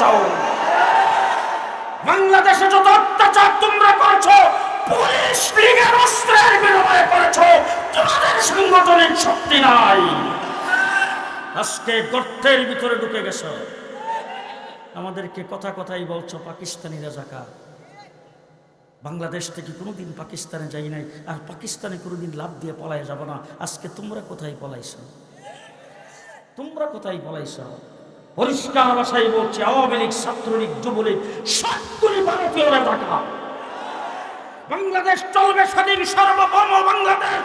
চাও। বাংলাদেশে যত অত্যাচার তোমরা করেছ, পুলিশ লীগের অস্ত্রের বিনিময়ে করেছ, তোমাদের সাংগঠনিক শক্তি নাই। আজকে গর্তের ভিতরে ঢুকে গেছো। আমাদেরকে কথা কথাই বলছো পাকিস্তানিরা জাকা বাংলাদেশ থেকে কোনোদিন পাকিস্তানে যাই নাই, আর পাকিস্তানে কোনোদিন লাভ দিয়ে পলায় যাব না। আজকে তোমরা কোথায় পলাইছো? তোমরা কোথায় পলাইছ? পরিষ্কার ভাষায় বলছে, আওয়ামী লীগ, ছাত্রলীগ, যুবলীগ, সবগুলি ভারতীয়রা টাকা বাংলাদেশ চলবে স্বাধীন, সার্বভৌম বাংলাদেশ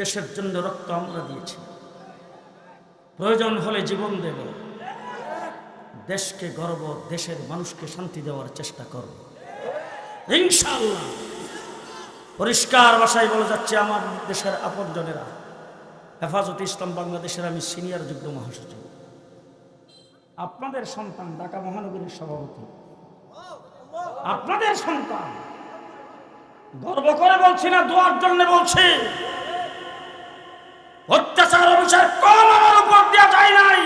দেশের জন্য রক্ত আমরা দিয়েছি। প্রয়োজন হলে জীবন দেব। দেশকে গর্ব, দেশের মানুষকে শান্তি দেওয়ার চেষ্টা করব। ইনশাআল্লাহ। পরিষ্কার ভাষায় বলে যাচ্ছে, আমার দেশের আপনজনেরা, হেফাজত ইসলাম বাংলাদেশের আমি সিনিয়র যুগ্ম মহাসচিব। আপনাদের সন্তান ঢাকা মহানগরীর সভাপতি। আপনাদের সন্তান গর্ব করে বলছি না, দোয়ার জন্য বলছি। অত্যাচার অবিচার কম আমার উপর দেওয়া যায় নাই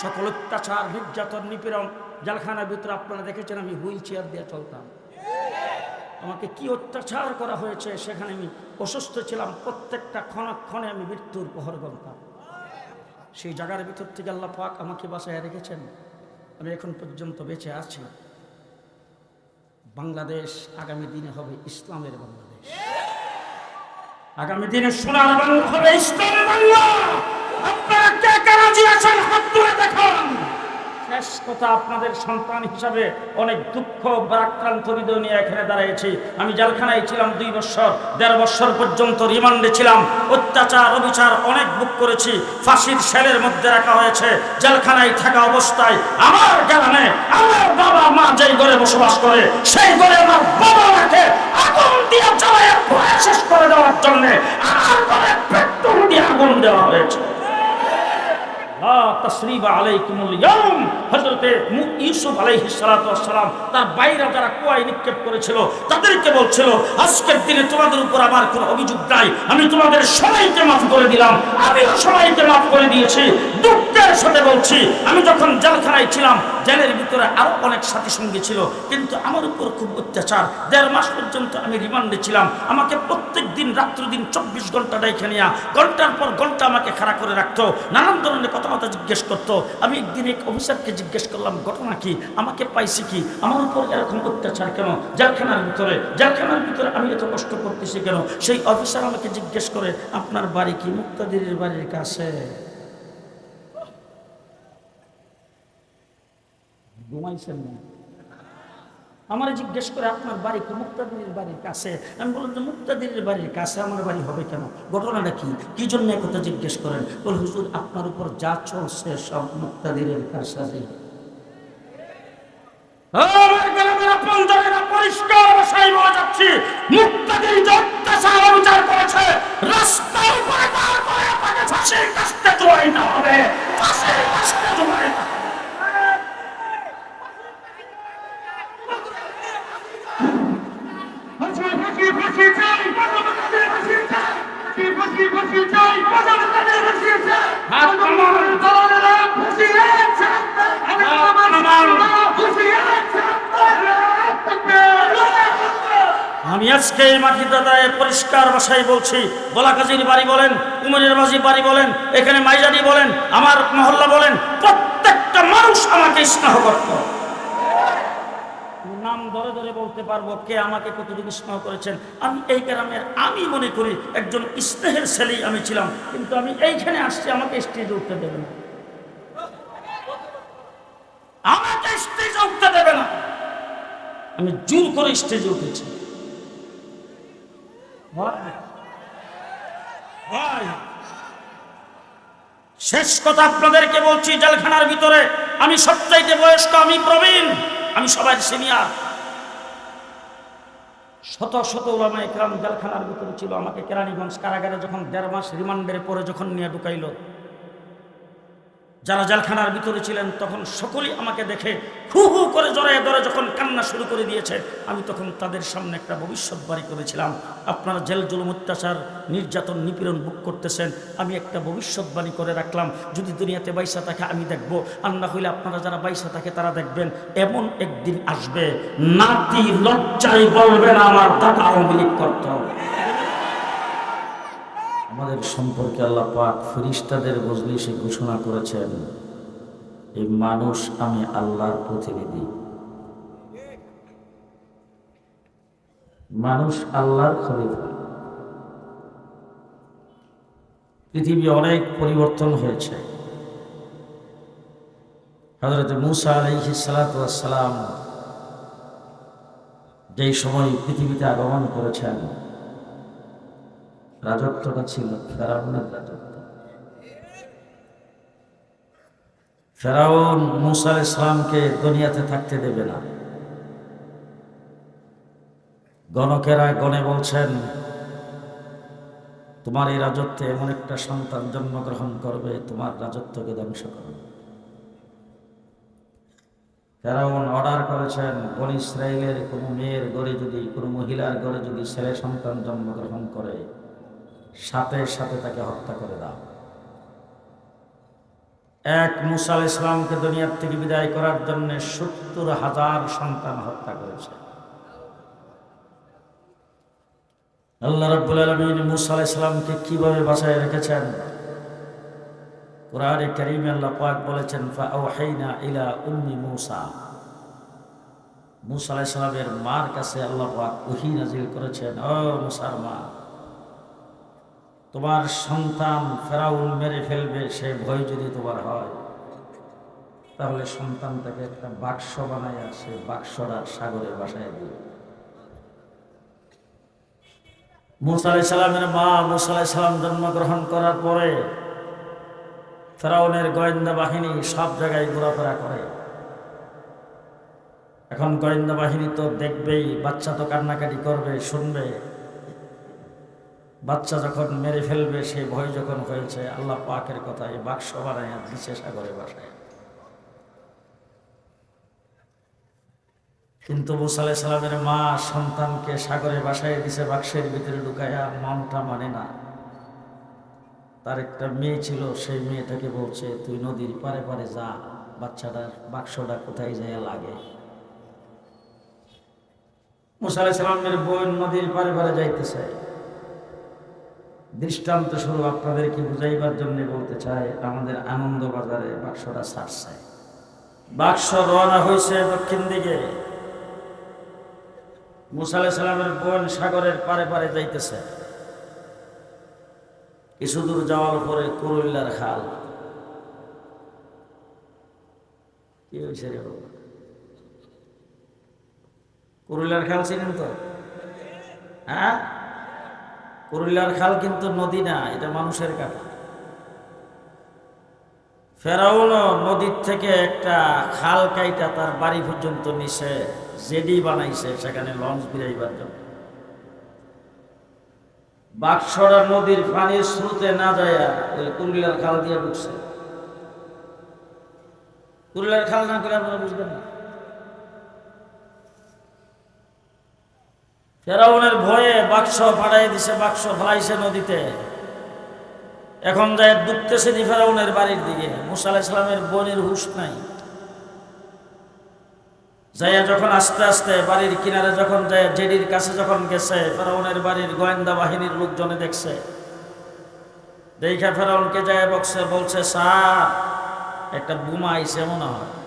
সকল অত্যাচার, নির্যাতন, নিপীড়ন জেলখানার ভিতরে আপনারা দেখেছেন, আমি হুইল চেয়ার দিয়ে চলতাম। আমাকে কি অত্যাচার করা হয়েছে সেখানে আমি অসুস্থ ছিলাম, প্রত্যেকটা ক্ষণক্ষণে আমি মৃত্যুর প্রহর গণতাম। সেই জায়গার ভিতর থেকে আল্লাহ পাক আমাকে বাসায় রেখেছেন। আমি এখন পর্যন্ত বেঁচে আছি। বাংলাদেশ আগামী দিনে হবে ইসলামের বাংলাদেশ। আগামী দিনে সোনার বাংলা হবে ইসলামের বাংলা। আপনাদের সন্তান হিসাবে অনেক দুঃখ বারাক্রান্ত হৃদয় নিয়ে এখানে দাঁড়িয়েছি। আমি জেলখানায় ছিলাম দুই বছর, দেড় বছর পর্যন্ত রিমান্ডে ছিলাম। অত্যাচার, অবিচার অনেক বুক করেছি। ফাঁসির সেলের মধ্যে রাখা হয়েছে। জেলখানায় থাকা অবস্থায় আমার গ্রামে আমার বাবা মা যেই ঘরে বসবাস করে, সেই ঘরে আমার বাবা মাকে আগুন দিয়ে জ্বালায় শেষ করে দেওয়ার জন্য আগুন দেওয়া হয়েছে। লা তাসরিবা তোমাদের উপর আমার কোনো অভিযোগ আমি তোমাদের করে দিলাম। করে আমি যখন জেলখানায় ছিলাম, জেলের ভিতরে আরও অনেক সাথী সঙ্গী ছিল। কিন্তু আমার উপর খুব অত্যাচার। দেড় মাস পর্যন্ত আমি রিমান্ডে ছিলাম। আমাকে প্রত্যেক দিন দিন চব্বিশ ঘণ্টা ডাইখে নিয়া। ঘণ্টার পর ঘণ্টা আমাকে খাড়া করে রাখতো। নানান ধরনের কথাবার্তা জিজ্ঞেস করতো, আমি একদিন এক অফিসারকে জিজ্ঞেস করলাম, ঘটনা কি? আমাকে পাইছি কি? আমার উপর এরকম অত্যাচার কেন? জেলখানার ভিতরে জেলখানার ভিতরে আমি এত কষ্ট করতেছি কেন? সেই অফিসার আমাকে জিজ্ঞেস করে, আপনার বাড়ি কি মুক্তাদির বাড়ির কাছে? ঘুমাইছেন না। আমার জিজ্ঞেস করে, আপনার বাড়ি কি মুক্তাদির বাড়ির কাছে? আমি বললাম, যে মুক্তাদির বাড়ির কাছে আমার বাড়ি হবে কেন? ঘটনাটা কি? কি জন্য একথা জিজ্ঞেস করেন? বল, হুজুর, আপনার উপর যা চলছে সব মুক্তাদিনের কাছে ভাষায় বলছি বলাকাজির বাড়ি বলেন, উমরের মাঝি বাড়ি বলেন, এখানে মাইজারি বলেন, আমার মহল্লা বলেন, প্রত্যেকটা মানুষ আমাকে স্নেহ করত। নাম ধরে ধরে বলতে পারব কে আমাকে কতটুকু স্নেহ করেছেন। আমি এই গ্রামের, আমি মনে করি একজন স্নেহের ছেলেই আমি ছিলাম, কিন্তু আমি এইখানে আসছি, আমাকে স্টেজে উঠতে দেবে না। আমাকে স্টেজে উঠতে দেবে না। আমি জোর করে স্টেজে উঠেছি শেষ কথা আপনাদেরকে বলছি, জেলখানার ভিতরে আমি সবচাইতে বয়স্ক, আমি প্রবীণ, আমি সবাই সিনিয়র। শত শত ওলামা একরাম জেলখানার ভিতরে ছিল, আমাকে কেরানীগঞ্জ কারাগারে যখন দেড় মাস রিমান্ডের পরে যখন নিয়ে ঢুকাইল যারা জেলখানার ভিতরে ছিলেন, তখন সকলেই আমাকে দেখে হু হু করে জড়ায় ধরে যখন কান্না শুরু করে দিয়েছে, আমি তখন তাদের সামনে একটা ভবিষ্যৎবাণী করেছিলাম। আপনারা জেল জুলুম অত্যাচার, নির্যাতন, নিপীড়ন বুক করতেছেন, আমি একটা ভবিষ্যৎবাণী করে রাখলাম। যদি দুনিয়াতে বাইসা থাকে, আমি দেখব। আর না হইলে আপনারা যারা বাইসা থাকে, তারা দেখবেন, এমন একদিন আসবে, নাতি লজ্জায় বলবেন আমার দাদা লীগ করতে হবে। আমাদের সম্পর্কে আল্লাহ পাক ফিরিস্তাদের মজলিসে ঘোষণা করেছেন, এই মানুষ আমি আল্লাহর প্রতিনিধি। মানুষ আল্লাহর খলিফা। পৃথিবী অনেক পরিবর্তন হয়েছে। হজরত মুসা আলাইহি সালাম যেই সময় পৃথিবীতে আগমন করেছেন রাজত্বটা ছিল ফেরাউনের রাজত্ব। ফেরাউন মুসা ইসলামকে দুনিয়াতে থাকতে দেবে না। গণকেরা গণে বলছেন, তোমার এই রাজত্বে এমন একটা সন্তান জন্মগ্রহণ করবে, তোমার রাজত্বকে ধ্বংস করবে। ফেরাউন অর্ডার করেছেন, বন ইসরায়েলের কোনো মেয়ের গড়ে যদি, কোনো মহিলার গড়ে যদি ছেলে সন্তান জন্মগ্রহণ করে সাথে সাথে তাকে হত্যা করে দাও। এক মুসাল ইসলামকে দুনিয়ার থেকে বিদায় করার জন্য সত্তর হাজার সন্তান হত্যা করেছে। আল্লাহ রাব্বুল আলামিন মুসা আলাইহিস সালামকে কীভাবে বাঁচায় রেখেছেন? কোরআনে কারীমে আল্লাহ পাক বলেছেন ফাআওহাইনা ইলা উম্মি মুসা। মুসা আলাইহিস মার কাছে আল্লাহ পাক ওহী নাজিল করেছেন, ও মুসার মা। তোমার সন্তান ফেরাউল মেরে ফেলবে, সে ভয় যদি তোমার হয়, তাহলে সন্তানটাকে একটা বাক্স বানায় সে বাক্সটা সাগরে বাসায় দিবে মুসা আলাই সালামের মা মুসা আলাই সালাম জন্মগ্রহণ করার পরে ফেরাউনের গোয়েন্দা বাহিনী সব জায়গায় ঘোরাফেরা করে। এখন গোয়েন্দা বাহিনী তো দেখবেই, বাচ্চা তো কান্নাকাটি করবে, শুনবে। বাচ্চা যখন মেরে ফেলবে, সে ভয় যখন হয়েছে, আল্লাহ পাকের কথা এই বাক্স বানায় দিচ্ছে সাগরে বাসায়। কিন্তু মুসালাই সালামের মা সন্তানকে সাগরে বাসায় দিছে, বাক্সের ভিতরে ঢুকাইয়া মনটা মানে না। তার একটা মেয়ে ছিল, সেই মেয়েটাকে বলছে, তুই নদীর পারে পারে যা, বাচ্চাটার বাক্সটা কোথায় যায় লাগে? মুসালাই সালামের বোন নদীর পারে পারে যাইতেছে। দৃষ্টান্ত স্বরূপ আপনাদেরকে বুঝাইবার জন্য বলতে চাই, আমাদের আনন্দ বাজারে বাক্সটা ছাড়ছে। বাক্স রওনা হয়েছে দক্ষিণ দিকে। মুসালে সালামের বোন সাগরের পারে পারে যাইতেছে। কিছু দূর যাওয়ার পরে কুরুল্লার খাল। কি হয়েছে রে কুরুল্লার খাল ছিলেন তো? হ্যাঁ? কুরুল্লার খাল কিন্তু নদী না এটা মানুষের কাটা ফেরাউনও নদীর থেকে একটা খাল কাইটা তার বাড়ি পর্যন্ত নিচে জেডি বানাইছে, সেখানে লঞ্চ বিরাইবার জন্য। বাক্সরা নদীর পানির স্রোতে না যায় ওই কুরুলিয়ার খাল দিয়ে ঢুকছে। কুরুলিয়ার খাল না করে আপনারা বুঝবেন না। ফেরাউনের ভয়ে বাক্স ফাড়াই দিছে, বাক্স ফেলাইছে নদীতে। এখন যায় ডুবতেছে ফেরাউনের বাড়ির দিকে। মুসা ইসলামের বোনের হুশ নাই। যাইয়া যখন আস্তে আস্তে বাড়ির কিনারে যখন যায়, জেডির কাছে যখন গেছে, ফেরাউনের বাড়ির গোয়েন্দা বাহিনীর লোকজনে দেখছে। দেখা ফেরাউনকে যায় বকছে, বলছে, স্যার, একটা বোমা আইছে, মনে হয়।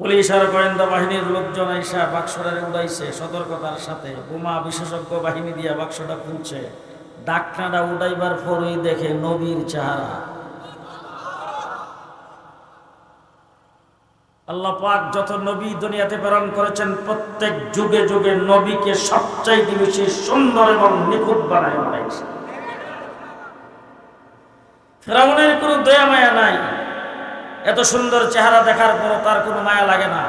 পুলিশ আর গোয়েন্দা বাহিনীর লোকজন আইসা বাক্সটারে উড়াইছে, সতর্কতার সাথে। বোমা বিশেষজ্ঞ বাহিনী দিয়া বাক্সটা খুলছে। ডাকনাটা উড়াইবার পরই দেখে নবীর চেহারা। আল্লাহ পাক যত নবী দুনিয়াতে প্রেরণ করেছেন, প্রত্যেক যুগে যুগে নবীকে সবচাইতে বেশি সুন্দর এবং নিখুঁত বানায় বানাইছে। ফেরাউনের কোনো দয়া মায়া নাই। এত সুন্দর চেহারা দেখার পরও তার কোনো মায়া লাগে না।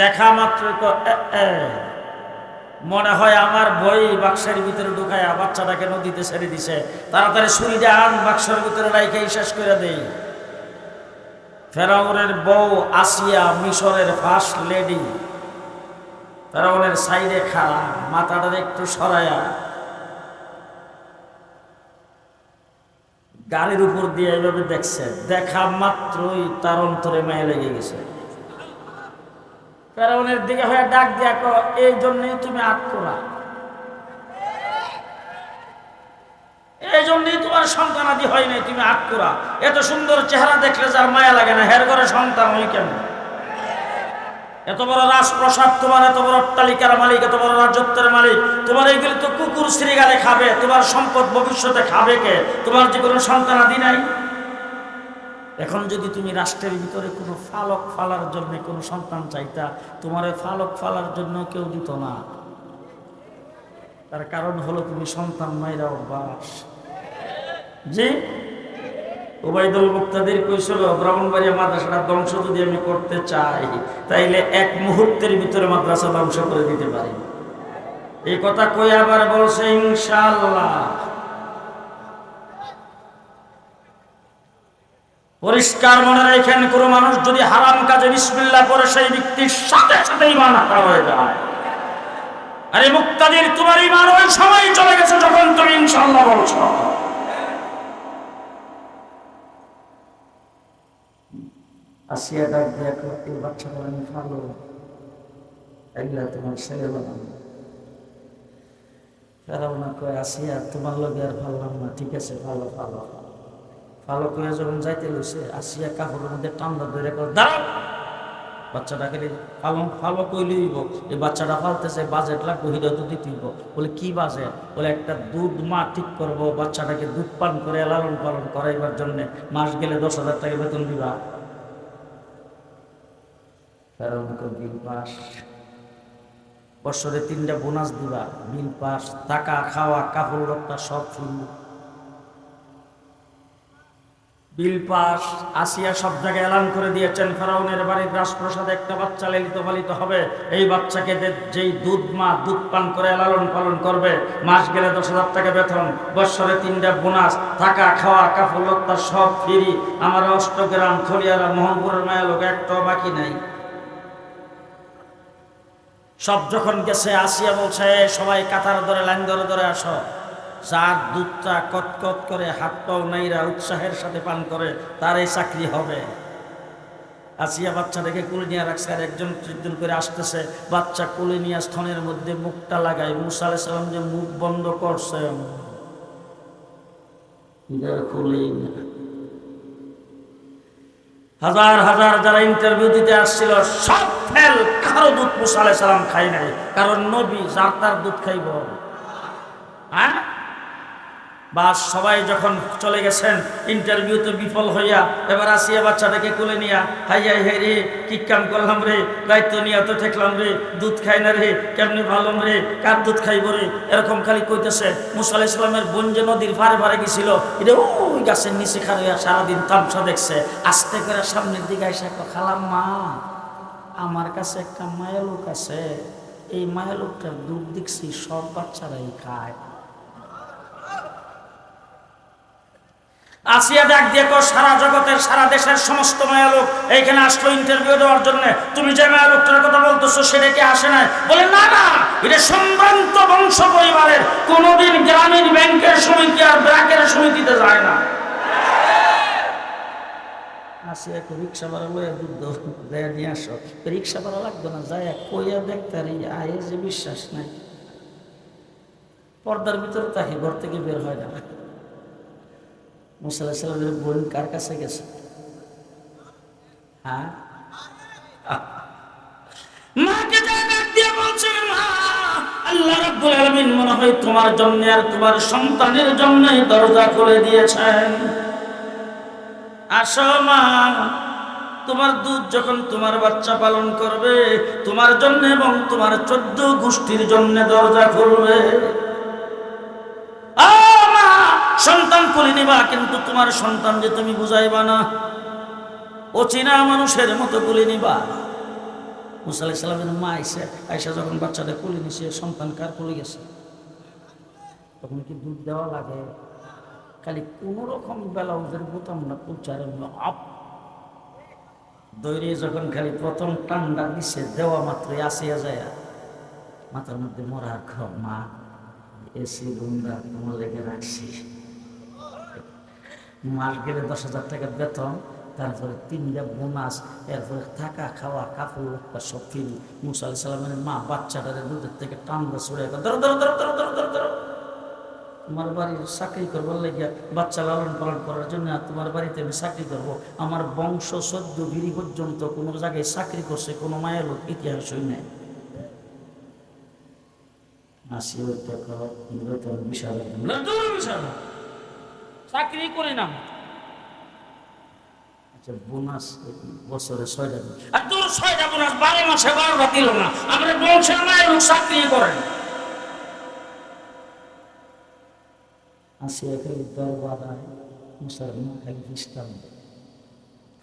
দেখা মাত্র মনে হয় আমার বই বাক্সের ভিতরে ঢুকায় বাচ্চাটাকে নদীতে ছেড়ে দিছে। তাড়াতাড়ি ছুরিটা আন, বাক্সের ভিতরে রাইখে শেষ করে দেই। ফেরাউনের বউ আসিয়া মিশরের ফার্স্ট লেডি। ফেরাউনের সাইডে খাড়া মাথাটা একটু সরায়া গাড়ির উপর দিয়ে এইভাবে দেখছে। দেখা মাত্রই তার অন্তরে মায়া লেগে গেছে। ফেরাউনের দিকে হয়ে ডাক দিয়া কর এই জন্যই তুমি আট করা এই জন্যই তোমার সন্তানাদি হয় নাই, তুমি আট করা এত সুন্দর চেহারা দেখলে যার মায়া লাগে না, হের ঘরে সন্তান হই কেন এত বড় রাজপ্রসাদ, তোমার এত বড় অট্টালিকার মালিক, এত বড় রাজত্বের মালিক, তোমার এইগুলি তো কুকুর শ্রীগালে খাবে, তোমার সম্পদ ভবিষ্যতে খাবে কে? তোমার যে কোনো সন্তানাদি নাই? এখন যদি তুমি রাষ্ট্রের ভিতরে কোনো ফালক ফালার জন্য কোনো সন্তান চাইতা, তোমার ফালক ফালার জন্য কেউ দিত না। তার কারণ হলো তুমি সন্তান মাইরা অভ্যাস। জি? ওবায়দুল মুক্তাদের কইছিল ব্রাহ্মণবাড়িয়া মাদ্রাসাটা ধ্বংস যদি আমি করতে চাই, তাইলে এক মুহূর্তের ভিতরে মাদ্রাসা ধ্বংস করে দিতে পারি। এই কথা কই আবার বলছে, ইনশাআল্লাহ। পরিষ্কার মনে রাখেন, কোনো মানুষ যদি হারাম কাজে বিসমিল্লাহ করে সেই ব্যক্তির সাথে সাথে ইমান হারা হয়ে যায়। আরে মুক্তাদির, তোমার ইমান ওই সময় চলে গেছে যখন তুমি ইনশাআল্লাহ বলছো। আসিয়া ডাক দিয়া কো, এই বাচ্চাটা আমি ভালো। এগুলা তোমার ছেলে বানাবো ফেরাও না কয় আসিয়া তোমার লগে আর ভাবলাম না। ঠিক আছে ভালো ভালো। ভালো করে যখন যাইতে লইছে আসিয়া কাপড়ের মধ্যে টান্দা ধরে কয় দাঁড়াও! বাচ্চাটাকে ফালো ফালো কইলেই এই বাচ্চাটা ফালতেছে বাজেট লাগবে হৃদয় দিতেই বলে কি বাজেট? বলে একটা দুধ মা ঠিক করব বাচ্চাটাকে দুধ পান করে লালন পালন করাইবার জন্যে। মাস গেলে দশ হাজার টাকা বেতন দিবা। কারণ বিল পাস। বছরে তিনটা বোনাস দিবা, বিল পাস, টাকা, খাওয়া, কাপড় লত্তা সব ফ্রি বিল পাস, আসিয়া সব জায়গায় এলান করে দিয়েছেন ফেরাউনের বাড়ির রাজপ্রসাদে। একটা বাচ্চা লালিত পালিত হবে, এই বাচ্চাকে যেই দুধ মা দুধ পান করে লালন পালন করবে, মাস গেলে দশ হাজার টাকা বেতন, বৎসরে তিনটা বোনাস থাকা খাওয়া, কাপড় লত্তা সব ফ্রি। আমার অষ্টগ্রাম থলিয়ারা মোহনপুরের মায়া লোক, একটাও বাকি নাই। সব যখন গেছে, আসিয়া বলছে সবাই কাতার ধরে, লাইন ধরে ধরে আসো। যার দুধটা কটকট করে হাত পাও নাইরা উৎসাহের সাথে পান করে তার এই চাকরি হবে। আসিয়া বাচ্চাটাকে কুলে নিয়ে রাখছে, আর একজন একজন করে আসতেছে। বাচ্চা কুলে নিয়ে স্থনের মধ্যে মুখটা লাগায়। মুসা সালাম যে মুখ বন্ধ করছে খুলেই না হাজার হাজার যারা ইন্টারভিউ দিতে আসছিল, সব ফেল, কারও দুধ মুসা আলাই সালাম খাই নাই। কারণ নবী যার তার দুধ খাইব। হ্যাঁ? বাস সবাই যখন চলে গেছেন ইন্টারভিউতে বিফল হইয়া, এবার আসিয়া বাচ্চাটাকে কোলে নিয়া, হাই হাই হাই রে, কি কাম করলাম রে, দায়িত্ব নিয়ে তো ঠেকলাম রে, দুধ খাই না রে, কেমনি ভালো রে, কার দুধ খাইব রে? এরকম খালি কইতেছে, মুসা আলাহ ইসলামের বোন যে নদীর ভারে ভারে গেছিল, এটা ওই গাছের নিচে হইয়া সারাদিন তামসা দেখছে, আস্তে করে সামনের দিকে এসে খালাম মা আমার কাছে একটা মায়া লোক আছে, এই মায়া লোকটার দুধ দেখছি, সব বাচ্চারাই খায়। আসিয়া ডাক দিয়ে সারা জগতের, সারা দেশের সমস্ত মায়ালোক এইখানে আসলো ইন্টারভিউ দেওয়ার জন্য। তুমি যে মায়ালোকটার কথা বলতেছো সেটা কি আসে না বলে, না না, এটা সম্ভ্রান্ত বংশ পরিবারের। কোনোদিন গ্রামীণ ব্যাংকের সমিতি আর ব্র্যাকের সমিতিতে যায় না। রিক্সা রিক্সা লাগবে না বিশ্বাস পর্দার ভিতরে তাকে ঘর থেকে বের হয় না। মুসাল্লাহ সাল্লামের বোন কার কাছে গেছে? হ্যাঁ? মাকে "মা, আল্লাহ রাব্বুল আলামিন মনে হয় তোমার জন্য আর তোমার সন্তানের জন্য দরজা খুলে দিয়েছেন। আসো মা তোমার দুধ যখন তোমার বাচ্চা পালন করবে তোমার জন্য এবং তোমার চোদ্দ গোষ্ঠীর জন্য দরজা খুলবে। সন্তান কোলে নিবা, কিন্তু তোমার সন্তান যে তুমি বুঝাইবা না অচেনা মানুষের মতো কোলে নিবা। মুসা আলাইসাল্লামের মা আইসে, আইসা যখন বাচ্চাদের কোলে নিছে, সন্তান কার কোলে গেছে? তখন কি দুধ দেওয়া লাগে? খালি কোনো রকম ব্লাউজের বোতাম না পৌঁছার আপ। দৈরে যখন খালি প্রথম টান্ডা দিছে, দেওয়া মাত্রই আসিয়া যায়, মাথার মধ্যে মরা ঘর মা এসি গুন্ডা, তোমার লেগে রাখছি। মাস গেলে দশ হাজার টাকা বেতন, তারপরে তিনটা বোনাস, এরপরে থাকা খাওয়া, কাপড় লত্তা সব ফ্রি মুসা মা বাচ্চাটারে দুধের থেকে টানবে ধরো তোমার বাড়ির চাকরি করবার লেগে বাচ্চা লালন পালন করার জন্য তোমার বাড়িতে আমি চাকরি করব। আমার বংশ সদ্য গিরি পর্যন্ত কোনো জায়গায় চাকরি করছে, কোনো মায়ের লোক ইতিহাসই নেই। আসি ওই টাকা বিশাল বিশাল চাকরি করে না আচ্ছা বোনাস বছরে ছয়টা দিন। আর তোর ছয়টা বোনাস বারো মাসে বারোটা দিল না। আমরা লোক চাকরি করেন। আসি এখানে দরবার মুসলমান খালি খ্রিস্টান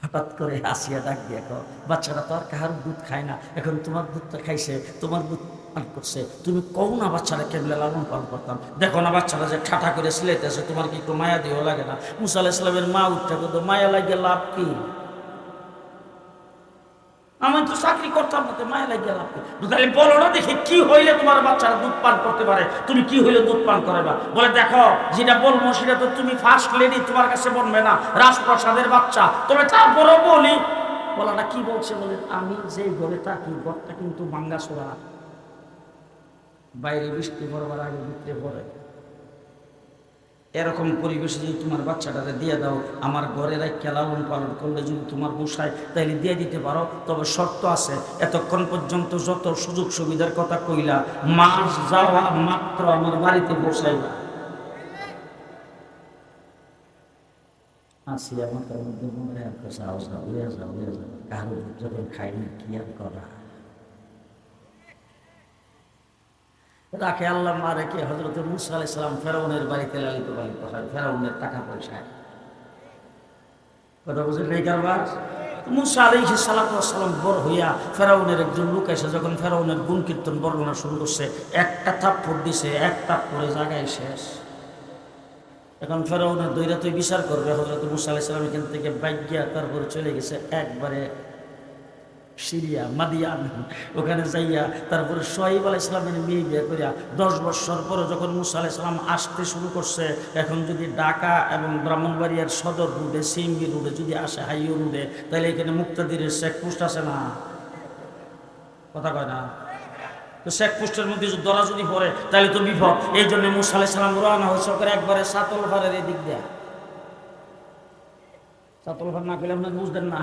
হঠাৎ করে আসিয়া ডাক দিয়ে বাচ্চারা তো আর কাহার দুধ খায় না। এখন তোমার দুধটা খাইছে তোমার দুধ পান করছে। তুমি কও না বাচ্চারা কেমনে লালন পালন করতাম। দেখো না বাচ্চারা যে ঠাঠা করে সিলাইতেছে তোমার কি একটু মায়া দিও লাগে না? মুসা ইসলামের মা উঠতে করতো মায়া লাগে লাভ কি? আমি তো চাকরি করতাম না মায়া লাগে লাভ কি? তাহলে বলো না দেখি, কি হইলে তোমার বাচ্চারা দুধ পান করতে পারে? তুমি কি হইলে দুধ পান করাবা বলে, দেখো, যেটা বলব সেটা তো তুমি ফার্স্ট লেডি তোমার কাছে বলবে না। রাজপ্রসাদের বাচ্চা। তবে তারপরেও বলি। বলাটা কি বলছে বলে, আমি যে ঘরে থাকি, ঘরটা কিন্তু ভাঙ্গা ছোড়া বাইরে বৃষ্টি পড়বার আগে ভিতরে পড়ে। এরকম পরিবেশে যদি তোমার বাচ্চাটাকে দিয়ে দাও, আমার ঘরের এক লালন পালন করলে যদি তোমার বসায় তাইলে দিয়ে দিতে পারো। তবে শর্ত আছে, এতক্ষণ পর্যন্ত যত সুযোগ সুবিধার কথা কইলা মাস যাওয়া মাত্র আমার বাড়িতে বসাইবা আসি আমার তার মধ্যে মনে হয় একটা সাহস না উড়ে যা উড়ে যা কারও যখন খাইনি, কি আর করা? রাখে আল্লাহ মা রেখে হজরত মুসা আলাই সালাম ফেরাউনের বাড়িতে লালিত পালিত হয় ফেরাউনের টাকা পয়সায়। কথা বুঝলেন এই কারবার? মুসা আলাইহি সালাম বড় হইয়া ফেরাউনের একজন লোক এসে যখন ফেরাউনের গুণ কীর্তন বর্ণনা শুরু করছে, একটা থাপ্পড় দিছে এক থাপ্পড়ে জায়গায় শেষ। এখন ফেরাউনের দৈরা তুই বিচার করবে হজরত মুসা আলাইহিস সালাম এখান থেকে গিয়া তারপরে চলে গেছে, একবারে সিরিয়া, মাদিয়ান। ওখানে যাইয়া তারপরে সোহাইব আলাহ ইসলামের মেয়ে বিয়ে করিয়া দশ বৎসর পরে যখন মুসা আলাহ ইসলাম আসতে শুরু করছে, এখন যদি ঢাকা এবং ব্রাহ্মণবাড়িয়ার সদর রুটে সিঙ্গি রুটে যদি আসে হাইও রুডে তাহলে এখানে মুক্তাদিরের শেখ পোস্ট আছে না? কথা কয় না? তো শেখ পোস্টের মধ্যে যদি দরা যদি পড়ে, তাহলে তো বিপদ। এই জন্য মুসা আলাহ ইসলাম রওনা হয়েছে ওখানে একবারে সাতল ভারের এদিক দেয়া। সাতল ভার না করলে আপনার বুঝতেন না।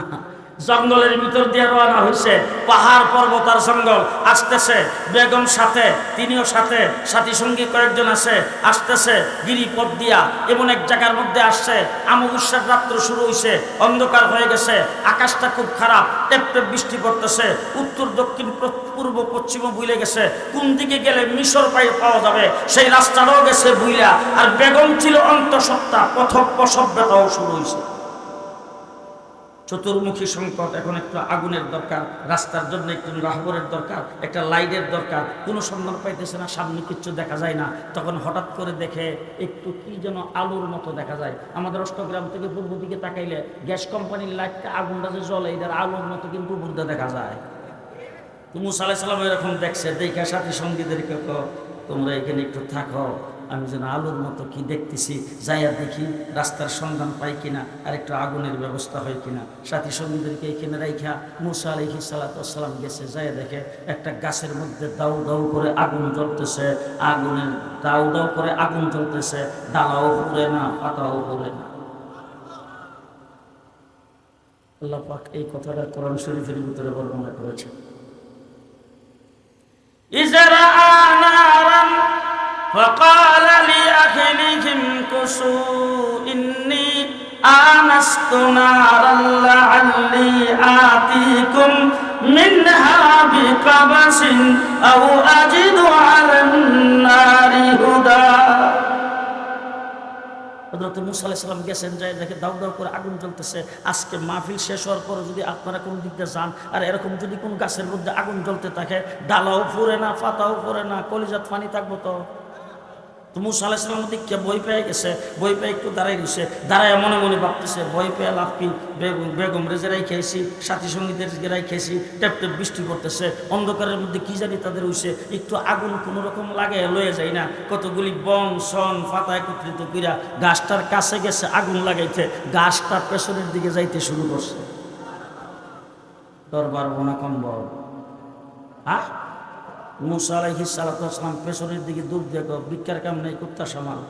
জঙ্গলের ভিতর দিয়ে রওনা হয়েছে পাহাড় পর্বত আর জঙ্গল আসতেছে। বেগম সাথে, তিনিও সাথে, সাথী সঙ্গী কয়েকজন আছে, আসতেছে গিরিপথ দিয়া। এমন এক জায়গার মধ্যে আসছে। আমবস্যার রাত্র শুরু হয়েছে অন্ধকার হয়ে গেছে। আকাশটা খুব খারাপ, টেপ টেপ বৃষ্টি পড়তেছে। উত্তর, দক্ষিণ পূর্ব, পশ্চিমও বুইলে গেছে। কোন দিকে গেলে মিশর পাই পাওয়া যাবে, সেই রাস্তাটাও গেছে বুইলা। আর বেগম ছিল অন্তঃসত্ত্বা পথপ্য সভ্যতাও শুরু হয়েছে চতুর্মুখী সংকট এখন একটু আগুনের দরকার, রাস্তার জন্য একটু রাহবরের দরকার, একটা লাইটের দরকার। কোনো সন্ধান পাইতেছে না, সামনে কিচ্ছু দেখা যায় না। তখন হঠাৎ করে দেখে একটু কি যেন আলোর মতো দেখা যায়। আমাদের অষ্টগ্রাম থেকে পূর্ব দিকে তাকাইলে গ্যাস কোম্পানির লাইটটা আগুনটা যে জ্বলে, এটার আলোর মতো কিন্তু উপর দেখা যায়। তো মুসা আলাহ সাল্লাম এরকম দেখছে, দেখে সাথী সঙ্গীদেরকে তোমরা এখানে একটু থাকো। আমি যেন আলোর মতো কি দেখতেছি যাইয়া দেখি রাস্তার সন্ধান পাই কিনা আর একটু আগুনের ব্যবস্থা হয় কিনা সাথী সঙ্গীদেরকে এখানে রাইখা মুসা আলহি সাল্লাম গেছে যাইয়া দেখে একটা গাছের মধ্যে দাউ দাউ করে আগুন জ্বলতেছে আগুনের দাউ দাউ করে আগুন জ্বলতেছে ডালাও পুড়ে না পাতাও পুড়ে না আল্লাহ পাক এই কথাটা কোরআন শরীফের ভিতরে বর্ণনা করেছেন إذ رأى نارا فقال لأهلهم كسوا إني آنست نارا لعلي آتيكم منها بقبس أو أجد على النار هدى হযরত হজরত মুসা আলাইসাল্লাম গেছেন যায় দেখে দাউ দাউ করে আগুন জ্বলতেছে আজকে মাহফিল শেষ হওয়ার পরে যদি আপনারা কোন দিক দিয়ে যান আর এরকম যদি কোন গাছের মধ্যে আগুন জ্বলতে থাকে ডালাও পড়ে না পাতাও পড়ে না কলিজাত পানি থাকবো তো তো মুসা আলাইসাল্লাম দিকে বই পেয়ে গেছে? বই পেয়ে একটু দাঁড়াই দিছে দাঁড়ায় মনে মনে ভাবতেছে, বই পেয়ে কি? বেগম বেগম রেজেরাই খেয়েছি, সাথী সঙ্গীদের গেরাই খেয়েছি, টেপ টেপ বৃষ্টি করতেছে অন্ধকারের মধ্যে কি জানি তাদের হইছে। একটু আগুন কোনো রকম লাগে, লয়ে যায় না। কতগুলি বন সন পাতা একত্রিত কইরা গাছটার কাছে গেছে, আগুন লাগাইতে। গাছটা পেছনের দিকে যাইতে শুরু করছে। দরবার বোনা কম্বল হ্যাঁ মুসা আলাইহি সালাতাম পেছনের দিকে দূর দেখো, ভিক্ষার কাম নেই কুত্তা সামাল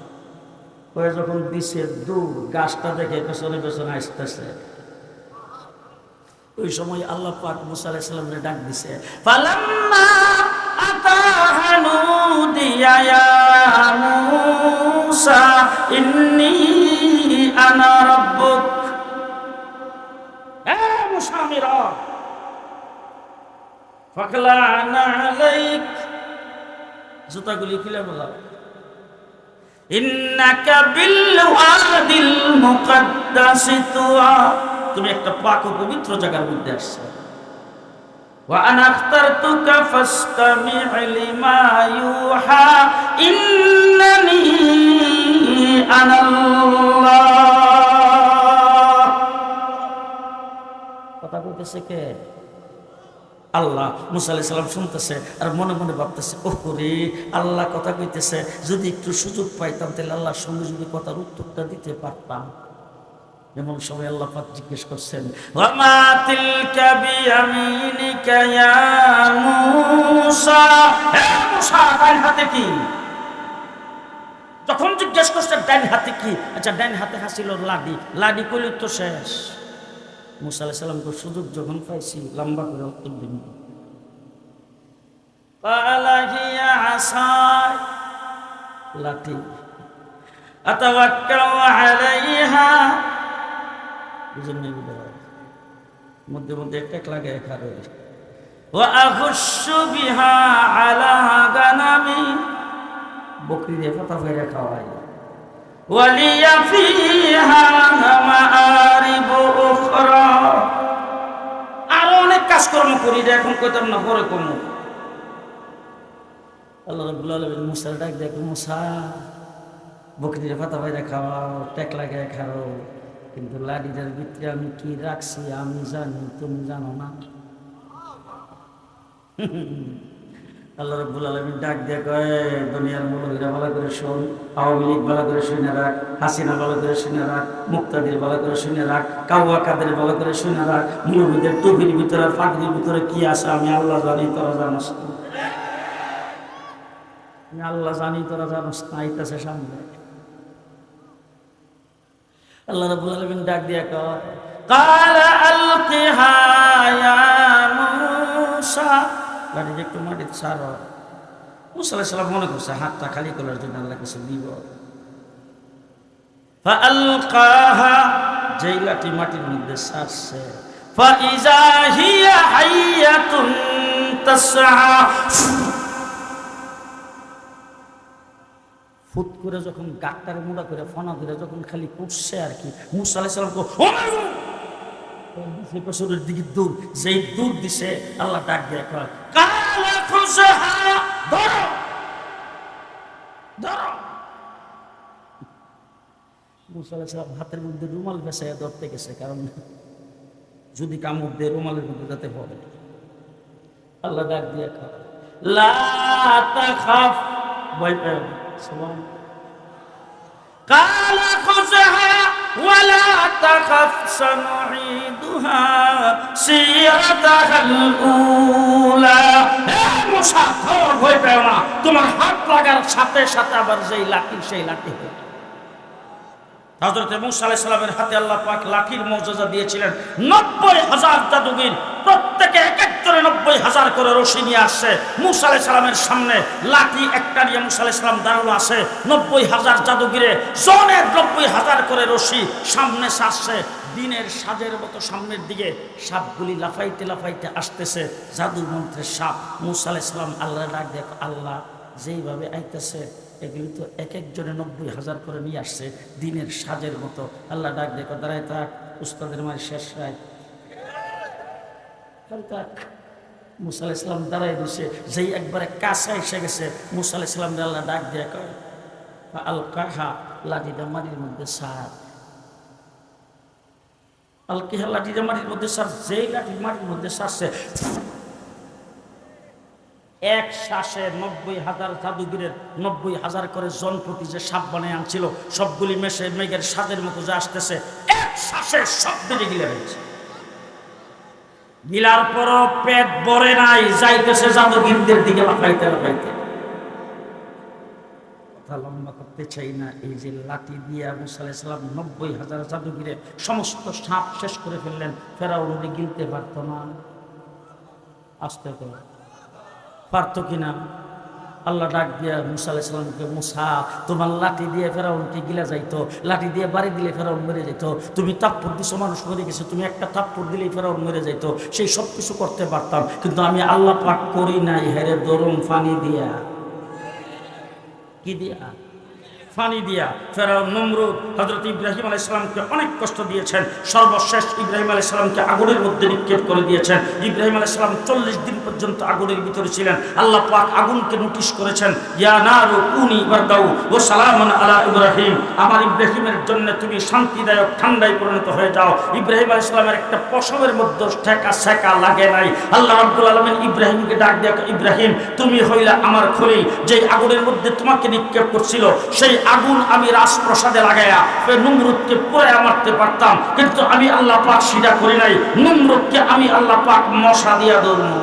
হয়ে যখন দিছে দূর গাছটা দেখে পেছনে পেছনে আসতেছে। ওই সময় আল্লাহ পাক মুসা আলাইহিস ডাক দিছে ইন্নী আনা রাব্বুক। এ মুসা ফাকলানা আলাইক জুতাগুলি খুলে বলাও ইন্নাকা বিল ওয়াদিল মুকদ্দাস তুয়া তুমি একটা পাক ও পবিত্র জায়গার মধ্যে আসছো ওয়া আনা আখতারতুকা ফাসতামি' লিমা ইউহা ইন্নানি আনাল্লাহ কথা কইতেছে কে আল্লাহ মুসা সালাম শুনতেছে আর মনে মনে ভাবতেছে, ওহ রে, আল্লাহ কথা কইতেছে, যদি একটু সুযোগ পাইতাম তাহলে আল্লাহর সঙ্গে যদি কথার উত্তরটা দিতে পারতাম। এমন সময় আল্লাহ পাক জিজ্ঞেস করছেন হাতে কি? যখন জিজ্ঞেস করছে, ডান হাতে কি? আচ্ছা ডান হাতে হাসিল লাডি। লাডি কইল তো শেষ। মুসা সালামকে সুযোগ যখন পাইছি লম্বা করে উত্তর দিন লাঠি মধ্যে মধ্যে একটা এক লাগে এক হারে ওয়া আখুশু বিহা আলা গানামি। বকরি দিয়ে পাতা ফেরে খাওয়াই। আরও অনেক কাজকর্ম করি রে এখন কইতাম না, পরে কম। আল্লাহ রাব্বুল ডাক দেখ, মুসা, বকরির পাতা বাইরে খাওয়াও, টেক লাগে খাও, কিন্তু লাডিটার ভিতরে আমি কি রাখছি আমি জানি, তুমি জানো না? আল্লাহ রব্বুল আলমী ডাক দিয়ে কয়, দুনিয়ার মুলগিরা ভালো করে শোন, আওয়ামী লীগ ভালো করে শুনে রাখ, হাসিনা ভালো করে শুনে রাখ, মুক্তাদির ভালো করে শুনে রাখ, কাউয়া কাদের ভালো করে শুনে রাখ মুলবিদের টুপির ভিতরে পাখির ভিতরে কি আছে আমি আল্লাহ জানি, তোরা জানাস আমি আল্লাহ জানি, তোরা জানাস না, আইতাছে সামনে। আল্লাহ রাব্বুল আলামিন ডাক দিয়া কয় গাড়িটা একটু মাটির সার মুসাল্লাহ সাল্লাম মনে করছে, হাতটা খালি করার জন্য আল্লাহ কাছে দিব যেই লাঠি মাটির মধ্যে সারছে। ফুট করে যখন গাটটার মুড়া করে, ফনা করে যখন খালি পুটছে আর কি মুসাল্লাহ সাল্লাম সেই দিকে দূর, যেই দূর আল্লাহ ডাক দিয়ে কয়, কালা ধরো ধরো। হাতের মধ্যে রুমাল বেসাইয়া ধরতে গেছে, কারণ যদি কামড় দেয় রুমালের মধ্যে যাতে হবে আল্লাহ ডাক দিয়ে খাওয়া লা তাখাফ। ভয় পেও না কালা ওয়াল تخف سنعيدها سيرتها الأولى হে মুসা তোমার ভয় পেও না তোমার হাত লাগার সাথে সাথে আবার যেই লাঠি সেই লাঠি হয়ে হজরত মুসা আলাইহিস সালামের হাতে আল্লাহ পাক লাঠির মর্যাদা দিয়েছিলেন নব্বই হাজার জাদুগির প্রত্যেকে এক এক একজনে নব্বই হাজার করে রশি নিয়ে আসছে। মুসা সালামের সামনে লাঠি একটা নিয়ে মুসা সালাম দাঁড়ানো আছে। নব্বই হাজার জাদুগিরে জনের নব্বই হাজার করে রশি সামনে সাজছে দিনের সাজের মতো সামনের দিকে সাপগুলি লাফাইতে লাফাইতে আসতেছে। জাদু মন্ত্রের সাপ মুসা সালাম আল্লাহ ডাক দেখ আল্লাহ, যেইভাবে আইতেছে, এগুলি তো এক একজনে নব্বই হাজার করে নিয়ে আসছে। দিনের সাজের মতো আল্লাহ ডাক দেখো দাঁড়ায় থাক, উস্তাদের মারি শেষ রায় মুসা ইসলাম দাঁড়াই দিছে যেই একবারে কাছে এসে গেছে, মুসা ইসলাম আল্লাহ ডাক দিয়ে কয় আল কাহা লাঠিটা মাটির মধ্যে সার। আল কেহা লাঠিটা মাটির মধ্যে সার, যেই লাঠি মাটির মধ্যে সারছে, এক শ্বাসে নব্বই হাজার জাদুগিরের নব্বই হাজার করে জনপ্রতি যে সাপ বানিয়ে আনছিল, সবগুলি মেশে মেঘের স্বাদের মতো যে আসতেছে, এক শ্বাসে সব বেড়ে গিলে হয়েছে গিলার পরও পেট ভরে নাই, যাইতেছে জাদুগিরদের দিকে লাফাইতে লাফাইতে। লম্বা করতে চাই না, এই যে লাঠি দিয়ে মুসা সালাম নব্বই হাজার জাদুগিরে সমস্ত সাপ শেষ করে ফেললেন, ফেরাউনি গিলতে পারত না। আসতে পারত কিনা আল্লাহ ডাক দিয়া মুসা আলাইসাল্লামকে মুসা, তোমার লাঠি দিয়ে ফেরাউনকে গিলা যাইতো? লাঠি দিয়ে বাড়ি দিলে ফেরাউন মেরে যেত তুমি তাপ্পর দিছো, মানুষ মরে গেছে, তুমি একটা তাপ্পর দিলেই ফেরাউন মেরে যাইতো? সেই সব কিছু করতে পারতাম, কিন্তু আমি আল্লাহ পাক করি নাই, হেরে দরুন ফানি দিয়া। কি দিয়া? ফানি দিয়া ফেরাউন নমরুদ হজরত ইব্রাহিম আলাইহিস সালামকে অনেক কষ্ট দিয়েছেন। সর্বশেষ ইব্রাহিম আলাইহিস সালামকে আগুনের মধ্যে নিক্ষেপ করে দিয়েছেন। ইব্রাহিম আলাইহিস সালাম চল্লিশ দিন পর্যন্ত আগুনের ভিতরে ছিলেন। আল্লাহ পাক আগুনকে নোটিশ করেছেন ইয়া নারু কুনি বারদাউ ও সালামান আলা ইব্রাহিম আমার ইব্রাহিমের জন্য তুমি শান্তিদায়ক ঠান্ডায় পরিণত হয়ে যাও। ইব্রাহিম আলাইহিস সালামের একটা পশমের মধ্যে ঠেকা সেকা লাগে নাই। আল্লাহ রাব্বুল আলামিন ইব্রাহিমকে ডাক কয়, ইব্রাহিম তুমি হইলা আমার খলিল যেই আগুনের মধ্যে তোমাকে নিক্ষেপ করছিল সেই আগুন আমি রাজপ্রসাদে লাগাইয়া নুমরুদকে পুরাইয়া মারতে পারতাম। কিন্তু আমি আল্লাহ পাক সেটা করি নাই। নুমরুদকে আমি আল্লাহ পাক মশা দিয়া ধরবো।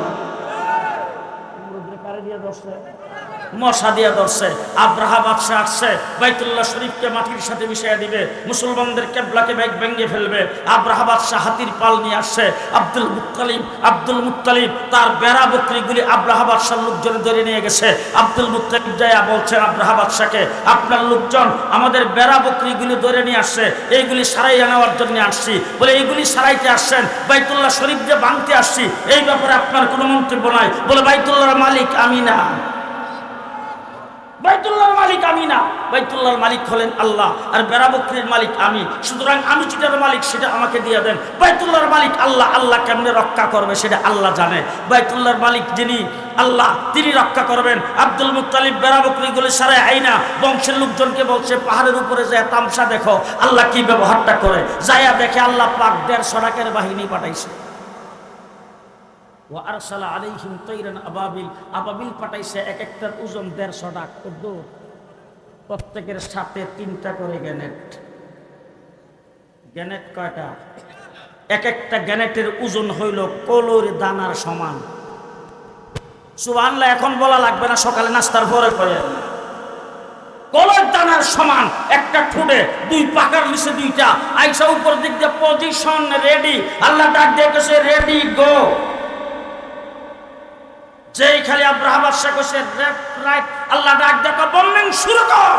মশা দিয়া ধরছে, আব্রাহা বাদশাহ আসছে, বাইতুল্লাহ শরীফকে মাটির সাথে মিশিয়ে দিবে, মুসলমানদের কেবলাকে ব্যাগ ভেঙে ফেলবে, আব্রাহা বাদশাহ হাতির পাল নিয়ে আসছে, আব্দুল মুত্তালিব আব্দুল মুত্তালিব তার বেড়া বকরিগুলি আব্রাহা বাদশাহ লোকজন ধরে নিয়ে গেছে, আব্দুল মুত্তালিব যাইয়া বলছেন আব্রাহা বাদশাকে আপনার লোকজন আমাদের বেড়া বকরিগুলি ধরে নিয়ে আসছে, এইগুলি সারাইয়া নেওয়ার জন্য আসছি, বলে এইগুলি সারাইতে আসছেন, বাইতুল্লাহ শরীফ যে ভাঙতে আসছি, এই ব্যাপারে আপনার কোনো মন্তব্য নাই, বলে বাইতুল্লাহর মালিক আমি না বাইতুল্লাহর মালিক আমি না। বাইতুল্লাহর মালিক হলেন আল্লাহ। আর বেড়া বকরির মালিক আমি। সুতরাং আমি যেটার মালিক, সেটা আমাকে দিয়ে দেন। বাইতুল্লাহর মালিক আল্লাহ। আল্লাহ কেমনে রক্ষা করবে সেটা আল্লাহ জানে। বাইতুল্লাহর মালিক যিনি আল্লাহ, তিনি রক্ষা করবেন। আব্দুল মুতালিব বেড়া বকরিগুলো সারে আইনা। বংশের লোকজনকে বলছে, পাহাড়ের উপরে যায় তামসা দেখো। আল্লাহ কি ব্যবহারটা করে? যাইয়া দেখে আল্লাহ পাক দেড়শো টাকের বাহিনী পাঠাইছে। ও আরসালা আলাইহিম তৈরান আবাবিল আবাবিল পাঠাইছে এক একটার ওজন দেড়শো টাক উর্দু প্রত্যেকের সাথে তিনটা করে গ্যানেট। গ্যানেট কয়টা? এক একটা গ্যানেটের ওজন হইল কলোর দানার সমান। সুবহানাল্লাহ, এখন বলা লাগবে না সকালে নাস্তার পরে করে। কলার দানার সমান, একটা ঠুডে দুই পাকার নিচে দুইটা। আইসা উপর দিক দিয়ে পজিশন রেডি আল্লাহ ডাক দিয়ে রেডি গো যেই খালি আব্রাহাম বাদশা কইছে রাইট আল্লাহ ডাক দেখো বললেন, শুরু কর।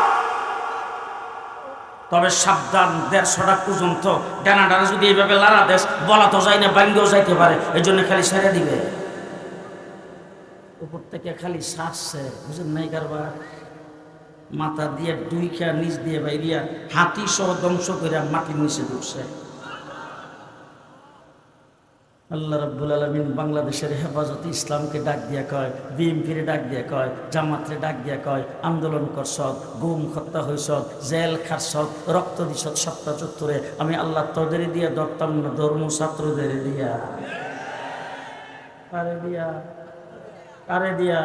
তবে সাবধান দেড়শোটা পর্যন্ত ডানা ডানা যদি এইভাবে লাড়া দেশ, বলা তো যায় না, বাঙ্গেও যাইতে পারে। এই জন্য খালি ছেড়ে দিবে। উপর থেকে খালি শ্বাসছে বুঝেন নাই কারবার? মাথা দিয়ে দুই খেয়া নিচ দিয়ে বাইরিয়া হাতি সহ ধ্বংস করে মাটির নিচে ঢুকছে। আল্লাহ রব্বুল আলমিন বাংলাদেশের হেফাজতে ইসলামকে ডাক দিয়া কয় বিএমপির ডাক দিয়া কয়, জামাতরে ডাক দিয়া কয়, আন্দোলন করসব গুম হত্যা হইসব জেল খারসব রক্ত দিছত সপ্তাহ চত্বরে। আমি আল্লাহ তোদের দিয়া দরতাম না, ধর্ম ছাত্রদের দিয়া। আরে দিয়া? আরে দিয়া?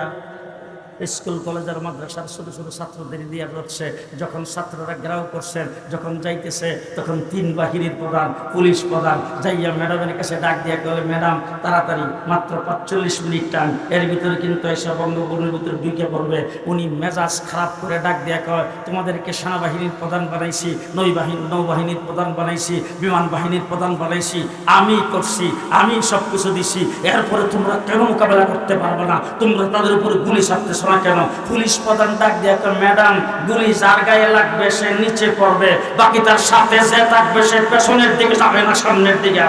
স্কুল কলেজের মাদ্রাসার ছোটো ছোটো ছাত্রদের দিয়ে যাচ্ছে যখন ছাত্ররা গ্রাহ করছেন যখন যাইতেছে, তখন তিন বাহিনীর প্রধান, পুলিশ প্রধান যাইয়া ম্যাডামের কাছে ডাক দিয়া গেলে ম্যাডাম, তাড়াতাড়ি, মাত্র পাঁচচল্লিশ মিনিট টান। এর ভিতরে কিন্তু এসে বঙ্গবন্ধুর ভিতরে ঢুকে পড়বে। উনি মেজাজ খারাপ করে ডাক দিয়া কয়, তোমাদেরকে সেনাবাহিনীর প্রধান বানাইছি, নৌবাহিনী, নৌবাহিনীর প্রধান বানাইছি, বিমান বাহিনীর প্রধান বানাইছি। আমি করছি, আমি সব কিছু দিছি। এরপরে তোমরা কেন মোকাবেলা করতে পারবে না? তোমরা তাদের উপরে গুলি ছাড়তেছ না কেন পুলিশ প্রধান ডাক দিয়ে ম্যাডাম, গুলি যার গায়ে লাগবে সে নিচে পড়বে, বাকি তার সাথে যে থাকবে সে পেছনের দিকে যাবে না সামনের দিকে।